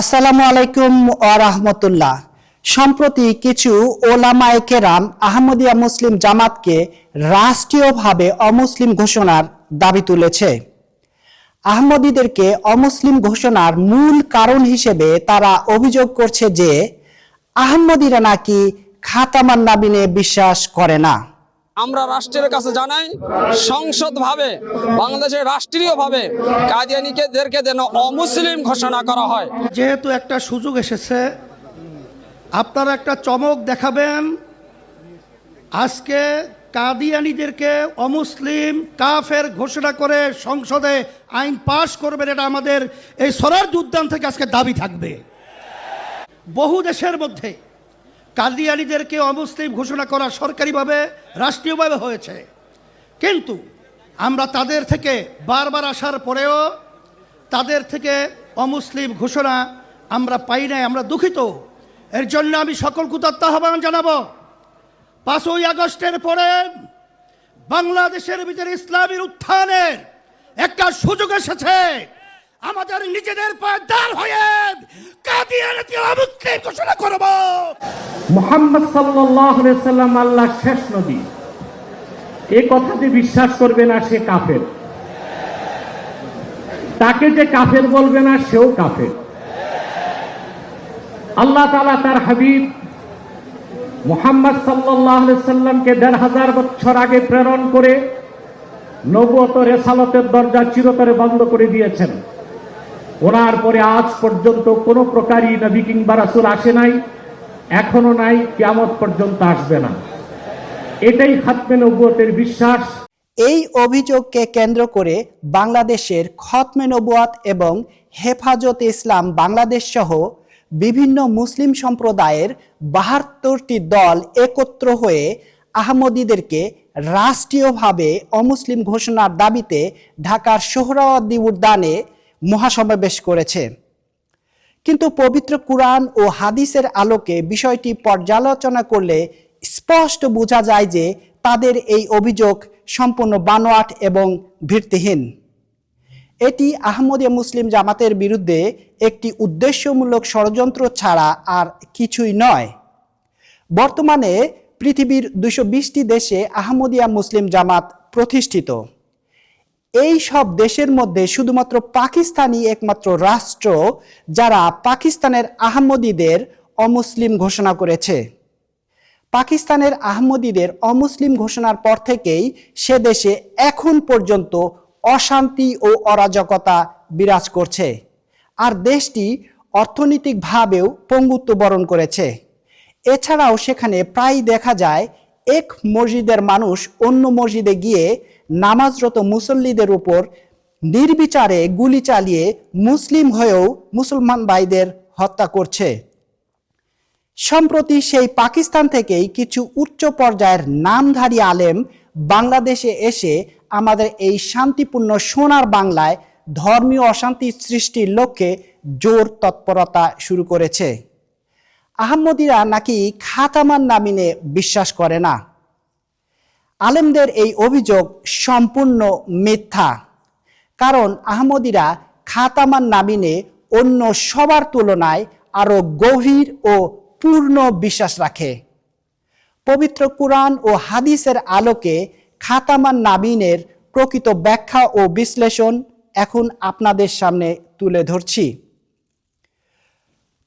আসসালামু আলাইকুম রাহমাতুল্লাহ। সম্প্রতি কিছু ওলামায়ে কেরাম আহমদিয়া মুসলিম জামাতকে রাষ্ট্রীয়ভাবে অমুসলিম ঘোষণার দাবি তুলেছে। আহমদীদেরকে অমুসলিম ঘোষণার মূল কারণ হিসেবে তারা অভিযোগ করছে যে, আহমদীরা নাকি খাতামান নাবিনে বিশ্বাস করে না। আমরা রাষ্ট্রের কাছে জানাই, সংসদভাবে, বাংলাদেশের রাষ্ট্রীয়ভাবে কাদিয়ানিকেদেরকে যেন অমুসলিম ঘোষণা করা হয়। যেহেতু একটা সুযোগ এসেছে, আপনারা একটা চমক দেখাবেন। আজকে কাদিয়ানিদেরকে অমুসলিম কাফের ঘোষণা করে সংসদে আইন পাশ করবেন, এটা আমাদের এই সরার উদ্যান থেকে আজকে দাবি থাকবে। বহু দেশের মধ্যে কাদিয়ানিদেরকে অমুসলিম ঘোষণা করা সরকারিভাবে রাষ্ট্রীয়ভাবে হয়েছে। কিন্তু আমরা তাদের থেকে বারবার আসার পরেও তাদের থেকে অমুসলিম ঘোষণা আমরা পাই নাই, আমরা দুঃখিত। এর জন্য আমি সকল কুতাত্ত আহ্বান জানাব। পাঁচই আগস্টের পরে বাংলাদেশের ভিতরে ইসলামের উত্থানের একটা সুযোগ এসেছে। আমাদের নিজেদের পায়ে দাঁড় হয়ে কাদিয়ানিকে অমুসলিম ঘোষণা করব। মোহাম্মদ সাল্লাহ সাল্লাম আল্লাহ শেষ নবী। এ কথাতে বিশ্বাস করবে না সে কাফের। তাকে যে কাফের বলবে না সেও কাফের। আল্লাহ তালা তার হাবিব মোহাম্মদ সাল্লাহ সাল্লামকে দেড় হাজার বছর আগে প্রেরণ করে নবুয়ত রেসালতের দরজা চিরতরে বন্ধ করে দিয়েছেন। ওনার পরে আজ পর্যন্ত কোনো প্রকারই নবী কিংবা রাসুল আসে নাই, এখনও নাই, কিয়ামত পর্যন্ত আসবে না। এটাই খাতমে নবুয়তের বিশ্বাস। এই অভিযোগকে কেন্দ্র করে বাংলাদেশের খতমে নবুয়াত এবং হেফাজত ইসলাম বাংলাদেশ সহ বিভিন্ন মুসলিম সম্প্রদায়ের বাহাত্তরটি দল একত্র হয়ে আহমদীদেরকে রাষ্ট্রীয়ভাবে অমুসলিম ঘোষণার দাবিতে ঢাকার সোহরাওয়ার্দী উদ্যানে মহাসমাবেশ করেছে। কিন্তু পবিত্র কুরআন ও হাদিসের আলোকে বিষয়টি পর্যালোচনা করলে স্পষ্ট বোঝা যায় যে তাদের এই অভিযোগ সম্পূর্ণ বানোয়াট এবং ভিত্তিহীন। এটি আহমদিয়া মুসলিম জামাতের বিরুদ্ধে একটি উদ্দেশ্যমূলক ষড়যন্ত্র ছাড়া আর কিছুই নয়। বর্তমানে পৃথিবীর দুশো দেশে আহমদিয়া মুসলিম জামাত প্রতিষ্ঠিত। এই সব দেশের মধ্যে শুধুমাত্র পাকিস্তানই একমাত্র রাষ্ট্র যারা পাকিস্তানের আহমদীদের অমুসলিম ঘোষণা করেছে। পাকিস্তানের আহমদীদের অমুসলিম ঘোষণার পর থেকেই সে দেশে এখন পর্যন্ত অশান্তি ও অরাজকতা বিরাজ করছে। আর দেশটি অর্থনৈতিকভাবেও পঙ্গুত্ব বরণ করেছে। এছাড়াও সেখানে প্রায় দেখা যায়, এক মসজিদের মানুষ অন্য মসজিদে গিয়ে নামাজরত মুসল্লিদের উপর নির্বিচারে গুলি চালিয়ে মুসলিম হয়েও মুসলমান ভাইদের হত্যা করছে। সম্প্রতি সেই পাকিস্তান থেকেই কিছু উচ্চ পর্যায়ের নামধারী আলেম বাংলাদেশে এসে আমাদের এই শান্তিপূর্ণ সোনার বাংলায় ধর্মীয় অশান্তি সৃষ্টির লক্ষ্যে জোর তৎপরতা শুরু করেছে। আহমদীরা নাকি খাতামান নামিনে বিশ্বাস করে না। আলেমদের এই অভিযোগ সম্পূর্ণ মিথ্যা। কারণ আহমদিরা খাতামান নামিনে অন্য সবার তুলনায় আরও গভীর ও পূর্ণ বিশ্বাস রাখে। পবিত্র কুরআন ও হাদিসের আলোকে খাতামান নাবিনের প্রকৃত ব্যাখ্যা ও বিশ্লেষণ এখন আপনাদের সামনে তুলে ধরছি।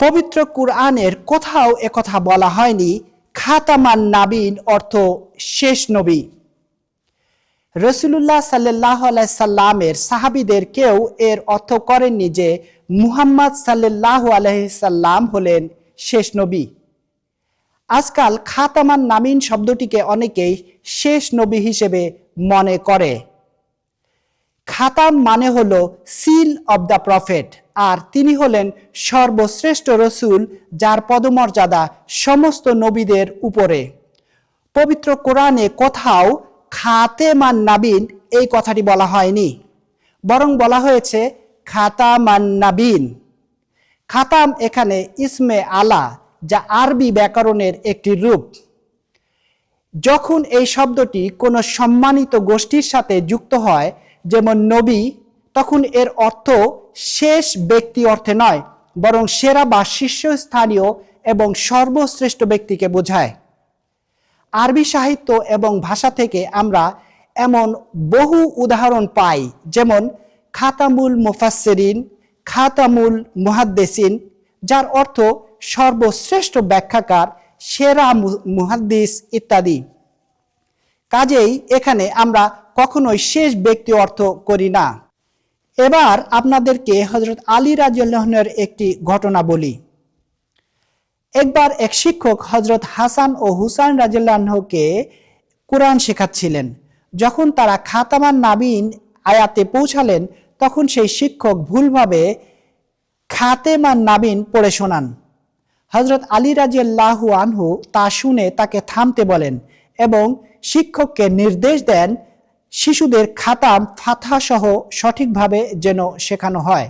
পবিত্র কুরআনের কোথাও একথা বলা হয়নি খাতামান নাবিন অর্থ শেষ নবী। রসুল্লাহ সাল্লাহ সাল্লামের সাহাবিদের কেউ এর অর্থ করেননি যে মুহাম্মদ সাল্লাহ আলহিসাল্লাম হলেন শেষ নবী। আজকাল খাতামান নামিন শব্দটিকে অনেকেই শেষ নবী হিসেবে মনে করে। খাতাম মানে হল সিল অব দ্য প্রফেট আর তিনি হলেন সর্বশ্রেষ্ঠ রসুল যার পদমর্যাদা সমস্ত নবীদের উপরে। পবিত্র কোরআনে কোথাও খাতেমান নাবিন এই কথাটি বলা হয়নি। বরং বলা হয়েছে খাতামান নাবিন। খাতাম এখানে ইসমে আলা, যা আরবি ব্যাকরণের একটি রূপ। যখন এই শব্দটি কোনো সম্মানিত গোষ্ঠীর সাথে যুক্ত হয় যেমন নবী, তখন এর অর্থ শেষ ব্যক্তি অর্থে নয়, বরং সেরা বা শীর্ষস্থানীয় এবং সর্বশ্রেষ্ঠ ব্যক্তিকে বোঝায়। আরবি সাহিত্য এবং ভাষা থেকে আমরা এমন বহু উদাহরণ পাই, যেমন খাতামুল মুফাসসিরিন, খাতামুল মুহাদ্দিসিন, যার অর্থ সর্বশ্রেষ্ঠ ব্যাখ্যাকার, সেরা মুহাদ্দিস ইত্যাদি। কাজেই এখানে আমরা কখনোই শেষ ব্যক্তি অর্থ করি না। এবার আপনাদেরকে হজরত আলী রাজিউল্লাহনের একটি ঘটনা বলি। একবার এক শিক্ষক হজরত হাসান ও হুসাইন রাজিউল্লাহকে কোরআন শেখাচ্ছিলেন। যখন তারা খাতামান নাবিন আয়াতে পৌঁছালেন, তখন সেই শিক্ষক ভুলভাবে খাতেমান নাবিন পড়ে শোনান। হজরত আলী রাজিয়াল্লাহু আনহু তা শুনে তাকে থামতে বলেন এবং শিক্ষককে নির্দেশ দেন শিশুদের খাতাম ফাথা সহ সঠিকভাবে যেন শেখানো হয়।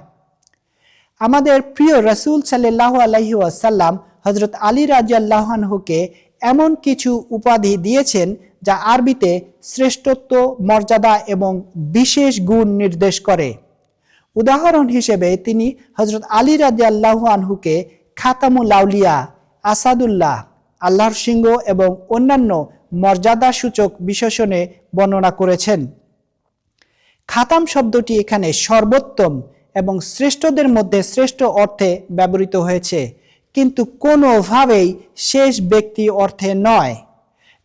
আমাদের প্রিয় রসুল সাল্লাহ আলহি আসাল্লাম হজরত আলী রাজিয়াল্লাহানহুকে এমন কিছু উপাধি দিয়েছেন যা আরবিতে শ্রেষ্ঠত্ব, মর্যাদা এবং বিশেষ গুণ নির্দেশ করে। উদাহরণ হিসেবে তিনি হজরত আলী রাজিয়াল্লাহু আনহুকে খাতামুল আউলিয়া, আসাদুল্লাহ, আল্লাহর সিংহ এবং অন্যান্য মর্যাদা সূচক বিশেষণে বর্ণনা করেছেন। খাতাম শব্দটি এখানে সর্বোত্তম এবং শ্রেষ্ঠদের মধ্যে শ্রেষ্ঠ অর্থে ব্যবহৃত হয়েছে, কিন্তু কোনোভাবেই শেষ ব্যক্তি অর্থে নয়।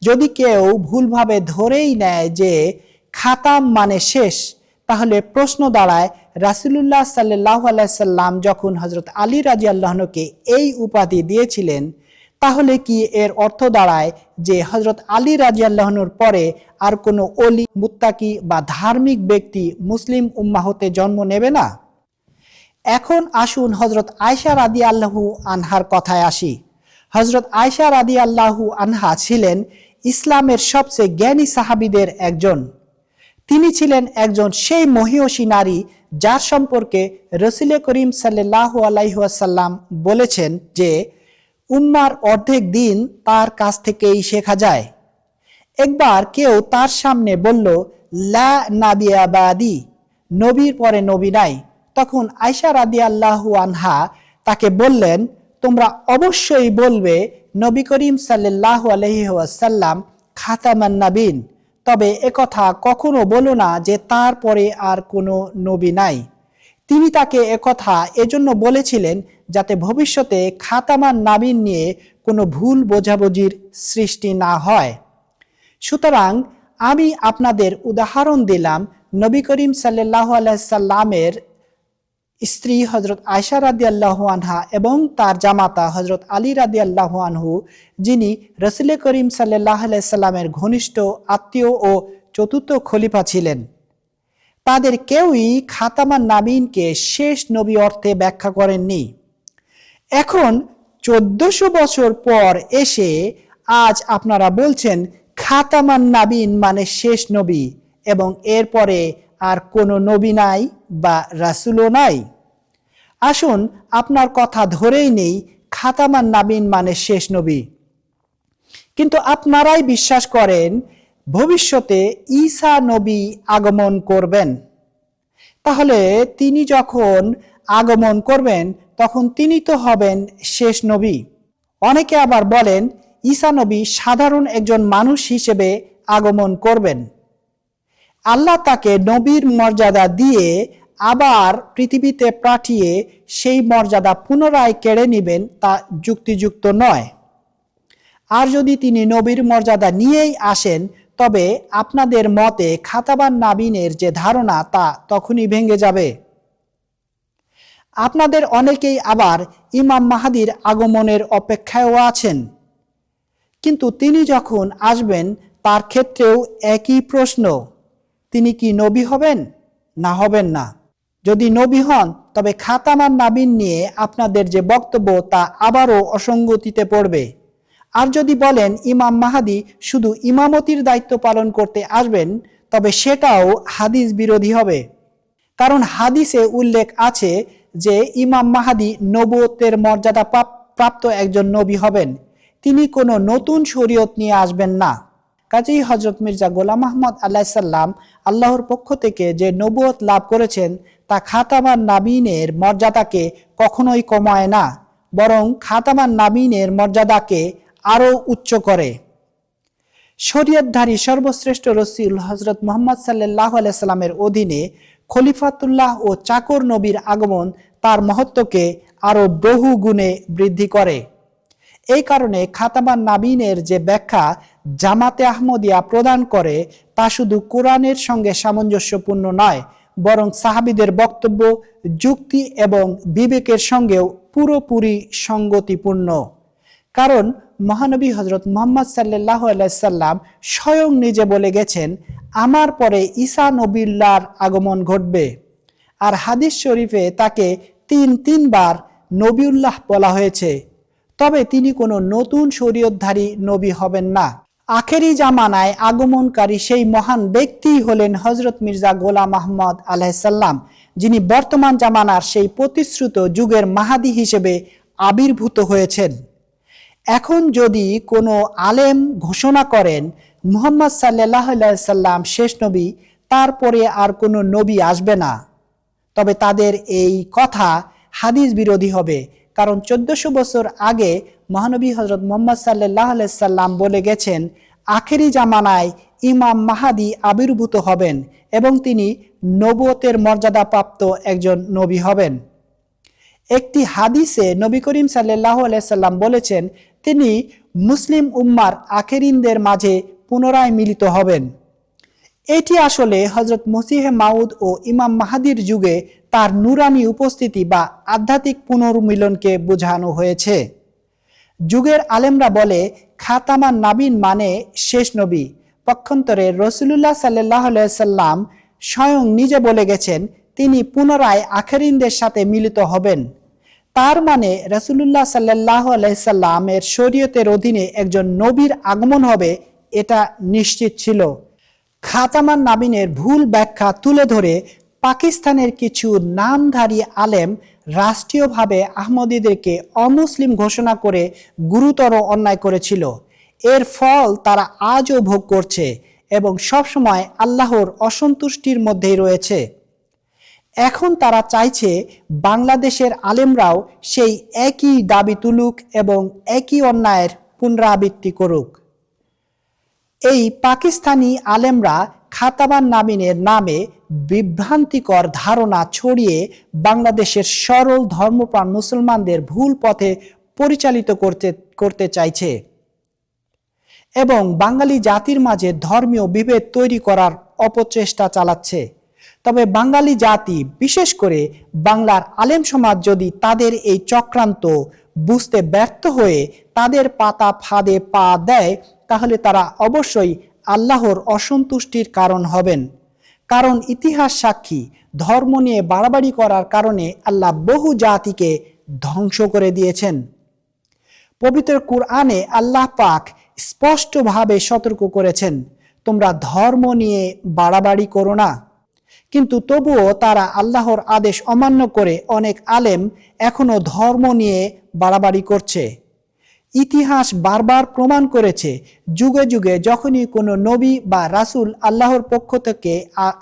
যদি কেউ ভুলভাবে ধরেই নেয় যে খাতাম মানে শেষ, তাহলে প্রশ্ন দাঁড়ায়, রাসুলুল্লাহ সাল্লাহ আলাইসাল্লাম যখন হজরত আলী রাজি আল্লাহনকে এই উপাধি দিয়েছিলেন, তাহলে কি এর অর্থ দাঁড়ায় যে হজরত আলী রাজি আল্লাহনুর পরে আর কোনো অলি মুত্তাকি বা ধার্মিক ব্যক্তি মুসলিম উম্মাহতে জন্ম নেবে না? এখন আসুন হজরত আয়সা রাদি আল্লাহু আনহার কথায় আসি। হজরত আয়সা রাদি আল্লাহু আনহা ছিলেন ইসলামের সবচেয়ে জ্ঞানী সাহাবিদের একজন। তিনি ছিলেন একজন সেই মহিয়সী নারী যার সম্পর্কে রসুলে করিম সাল্লাহ আলাইহাসাল্লাম বলেছেন যে উম্মার অর্ধেক দিন তার কাছ থেকেই শেখা যায়। একবার কেউ তার সামনে বলল, লা নবীর পরে নবী নাই। তখন আয়সা রাদি আল্লাহু আনহা তাকে বললেন, তোমরা অবশ্যই বলবে, নবী করিম সাল্লাহ খাতামান নাবিন। তবে একথা কখনো বলো না যে তারপরে আর কোনো নবী নাই। তিনি তাকে একথা এজন্য বলেছিলেন যাতে ভবিষ্যতে খাতামান নাবিন নিয়ে কোনো ভুল বোঝাবুঝির সৃষ্টি না হয়। সুতরাং আমি আপনাদের উদাহরণ দিলাম নবী করিম সাল্লাহ আলাইসাল্লামের স্ত্রী হজরত আয়সা রাদি আনহা এবং তার জামাতা হজরত আলী রাদি আনহু, যিনি রসুলে করিম সাল্লাহ আলাইসাল্লামের ঘনিষ্ঠ আত্মীয় ও চতুর্থ খলিফা ছিলেন। তাদের কেউই খাতামান নাবিনকে শেষ নবী অর্থে ব্যাখ্যা করেননি। এখন চোদ্দশো বছর পর এসে আজ আপনারা বলছেন খাতামান নাবিন মানে শেষ নবী এবং এরপরে আর কোনো নবী নাই বা রাসুলও নাই। আসুন আপনার কথা ধরেই নেই, খাতামান নাবিন মানে শেষ নবী। কিন্তু আপনারাই বিশ্বাস করেন, ভবিষ্যতে ঈসা নবী আগমন করবেন। তাহলে তিনি যখন আগমন করবেন তখন তিনি তো হবেন শেষ নবী। অনেকে আবার বলেন, ঈসা নবী সাধারণ একজন মানুষ হিসেবে আগমন করবেন। আল্লাহ তাকে নবীর মর্যাদা দিয়ে আবার পৃথিবীতে পাঠিয়ে সেই মর্যাদা পুনরায় কেড়ে নেবেন তা যুক্তিযুক্ত নয়। আর যদি তিনি নবীর মর্যাদা নিয়েই আসেন, তবে আপনাদের মতে খাতাবান নাবিনের যে ধারণা তা তখনই ভেঙে যাবে। আপনাদের অনেকেই আবার ইমাম মাহাদির আগমনের অপেক্ষায়ও আছেন। কিন্তু তিনি যখন আসবেন, তার ক্ষেত্রেও একই প্রশ্ন, তিনি কি নবী হবেন? না হবেন না। যদি নবী হন, তবে খাতামান নাবিন নিয়ে আপনাদের যে বক্তব্য, তা আবারও অসঙ্গতিতে পড়বে। আর যদি বলেন, ইমাম মাহাদি শুধু ইমামতির দায়িত্ব পালন করতে আসবেন, তবে সেটাও হাদিস বিরোধী হবে। কারণ হাদিসে উল্লেখ আছে যে ইমাম মাহাদি নবতের মর্যাদা প্রাপ্ত একজন নবী হবেন, তিনি কোনো নতুন শরীয়ত নিয়ে আসবেন না। কাজেই হজরত মির্জা গোলাম আহমদ আল্লাহ সাল্লাম আল্লাহর পক্ষ থেকে যে নবুয়ত লাভ করেছেন, তা খাতামান নাবিনের মর্যাদাকে কখনোই কমায় না, বরং খাতামান নাবিনের মর্যাদাকে আরও উচ্চ করে। শরীয়তধারী সর্বশ্রেষ্ঠ রসুল হজরত মোহাম্মদ সাল্লাহ সাল্লামের অধীনে খলিফাতুল্লাহ ও চাকর নবীর আগমন তার মহত্বকে আরও বহু গুণে বৃদ্ধি করে। এই কারণে খাতামান নাবিনের যে ব্যাখ্যা জামাতে আহমদিয়া প্রদান করে, তা শুধু কোরআনের সঙ্গে সামঞ্জস্যপূর্ণ নয়, বরং সাহাবিদের বক্তব্য, যুক্তি এবং বিবেকের সঙ্গেও পুরোপুরি সঙ্গতিপূর্ণ। কারণ মহানবী হজরত মোহাম্মদ সাল্লাহ সাল্লাম স্বয়ং নিজে বলে গেছেন, আমার পরে ঈসা নবিল্লার আগমন ঘটবে। আর হাদিস শরীফে তাকে তিন তিনবার নবিউল্লাহ বলা হয়েছে। তবে তিনি কোনো নতুন শরীয়তধারী নবী হবেন না। আখেরি জামানায় আগমনকারী সেই মহান ব্যক্তিই হলেন হজরত মির্জা গোলাম আহমদ আলাইসাল্লাম যিনি বর্তমান জামানার সেই প্রতিশ্রুত যুগের মাহাদি হিসেবে আবির্ভূত হয়েছেন। এখন যদি কোনো আলেম ঘোষণা করেন, মুহাম্মদ সাল্লাহ সাল্লাম শেষ নবী, তারপরে আর কোনো নবী আসবে না। তবে তাদের এই কথা হাদিস বিরোধী হবে, কারণ চোদ্দশো বছর আগে মহানবী হজরত মোহাম্মদ সাল্লাহ সাল্লাম বলে গেছেন, আখেরি জামানায় ইমাম মাহাদি আবির্ভূত হবেন এবং তিনি নবুয়তের মর্যাদাপ্রাপ্ত একজন নবী হবেন। একটি হাদিসে নবী করিম সাল্লাহ সাল্লাম বলেছেন তিনি মুসলিম উম্মার আখেরিনদের মাঝে পুনরায় মিলিত হবেন। এটি আসলে হজরত মসিহে মাউদ ও ইমাম মাহাদির যুগে তার নুরানি উপস্থিতি বা আধ্যাত্মিক পুনর্মিলনকে বোঝানো হয়েছে। যুগের আলেমরা বলে খাতামান নাবিন মানে শেষ নবী। পক্ষান্তরে রসুলুল্লাহ সাল্লাহ সাল্লাম স্বয়ং নিজে বলে গেছেন, তিনি পুনরায় আখেরিনদের সাথে মিলিত হবেন। তার মানে রসুলুল্লাহ সাল্লাহ আলাইসাল্লামের শরীয়তের অধীনে একজন নবীর আগমন হবে, এটা নিশ্চিত ছিল। খাতামান নাবিনের ভুল ব্যাখ্যা তুলে ধরে পাকিস্তানের কিছু নামধারী আলেম রাষ্ট্রীয়ভাবে আহমদীদেরকে অমুসলিম ঘোষণা করে গুরুতর অন্যায় করেছিল। এর ফল তারা আজও ভোগ করছে এবং সবসময় আল্লাহর অসন্তুষ্টির মধ্যেই রয়েছে। এখন তারা চাইছে বাংলাদেশের আলেমরাও সেই একই দাবি তুলুক এবং একই অন্যায়ের পুনরাবৃত্তি করুক। এই পাকিস্তানি আলেমরা খাতাবান নামিনের নামে বিভ্রান্তিকর ধারণা ছড়িয়ে বাংলাদেশের সরল ধর্মপ্রাণ মুসলমানদের ভুল পথে পরিচালিত করতে করতে চাইছে এবং বাঙালি জাতির মাঝে ধর্মীয় বিভেদ তৈরি করার অপচেষ্টা চালাচ্ছে। তবে বাঙালি জাতি, বিশেষ করে বাংলার আলেম সমাজ যদি তাদের এই চক্রান্ত বুঝতে ব্যর্থ হয়ে তাদের পাতা ফাঁদে পা দেয়, তাহলে তারা অবশ্যই আল্লাহর অসন্তুষ্টির কারণ হবেন। কারণ ইতিহাস সাক্ষী, ধর্ম নিয়ে বাড়াবাড়ি করার কারণে আল্লাহ বহু জাতিকে ধ্বংস করে দিয়েছেন। পবিত্র কুরআনে আল্লাহ পাক স্পষ্টভাবে সতর্ক করেছেন, তোমরা ধর্ম নিয়ে বাড়াবাড়ি করো না। কিন্তু তবুও তারা আল্লাহর আদেশ অমান্য করে অনেক আলেম এখনও ধর্ম নিয়ে বাড়াবাড়ি করছে। ইতিহাস বারবার প্রমাণ করেছে, যুগে যুগে যখনই কোনো নবী বা রাসূল আল্লাহর পক্ষ থেকে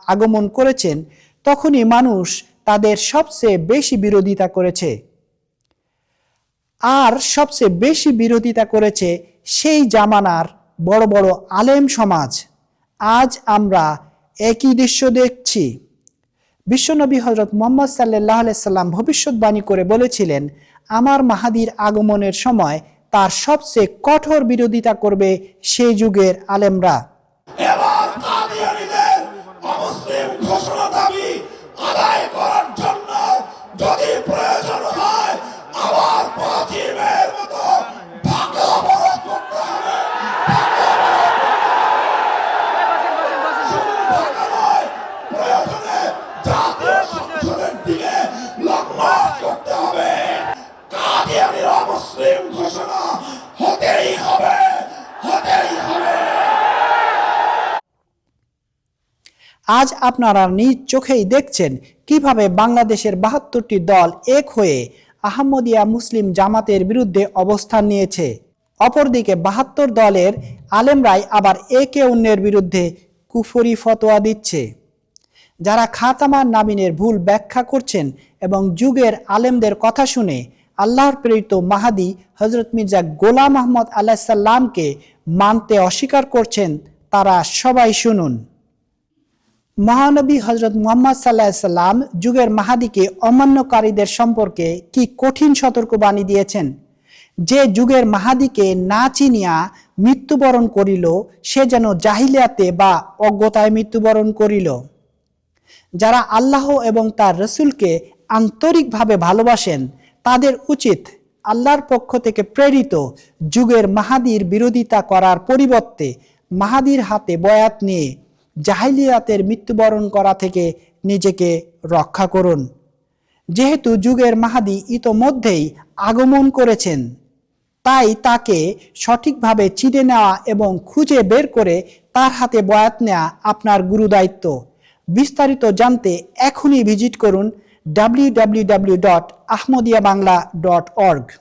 আগমন করেছেন, তখনই মানুষ তাদের সবচেয়ে বেশি বিরোধিতা করেছে। আর সবচেয়ে বেশি বিরোধিতা করেছে সেই জামানার বড় বড় আলেম সমাজ। আজ আমরা একই দৃশ্য দেখছি। বিশ্বনবী হজরত মোহাম্মদ সাল্লাহ সাল্লাম ভবিষ্যৎবাণী করে বলেছিলেন, আমার মাহাদির আগমনের সময় তার সবচেয়ে কঠোর বিরোধিতা করবে সেই যুগের আলেমরা। আজ আপনারা নিজ চোখেই দেখছেন কীভাবে বাংলাদেশের বাহাত্তরটি দল এক হয়ে আহমদিয়া মুসলিম জামাতের বিরুদ্ধে অবস্থান নিয়েছে। অপরদিকে বাহাত্তর দলের আলেমরাই আবার একে অন্যের বিরুদ্ধে কুফরি ফতোয়া দিচ্ছে। যারা খাতামার নামিনের ভুল ব্যাখ্যা করছেন এবং যুগের আলেমদের কথা শুনে আল্লাহর প্রেরিত মাহাদি হজরত মির্জা গোলাম আহমদ আল্লাহ সাল্লামকে মানতে অস্বীকার করছেন, তারা সবাই শুনুন। মহানবী হজরত মুহাম্মদ সাল্লাহ সাল্লাম যুগের মাহাদিকে অমান্যকারীদের সম্পর্কে কি কঠিন সতর্কবাণী দিয়েছেন? যে যুগের মাহাদিকে না চিনিয়া মৃত্যুবরণ করিল, সে যেন জাহিলিয়াতে বা অজ্ঞতায় মৃত্যুবরণ করিল। যারা আল্লাহ এবং তার রসুলকে আন্তরিকভাবে ভালোবাসেন, তাদের উচিত আল্লাহর পক্ষ থেকে প্রেরিত যুগের মাহাদির বিরোধিতা করার পরিবর্তে মাহাদির হাতে বয়াত নিয়ে জাহিলিয়াতের মৃত্যুবরণ করা থেকে নিজেকে রক্ষা করুন। যেহেতু যুগের মাহাদি ইতোমধ্যেই আগমন করেছেন, তাই তাকে সঠিকভাবে চিনে নেওয়া এবং খুঁজে বের করে তার হাতে বয়াত নেওয়া আপনার গুরুদায়িত্ব। বিস্তারিত জানতে এখনই ভিজিট করুন www.ahmadiyaBangla.org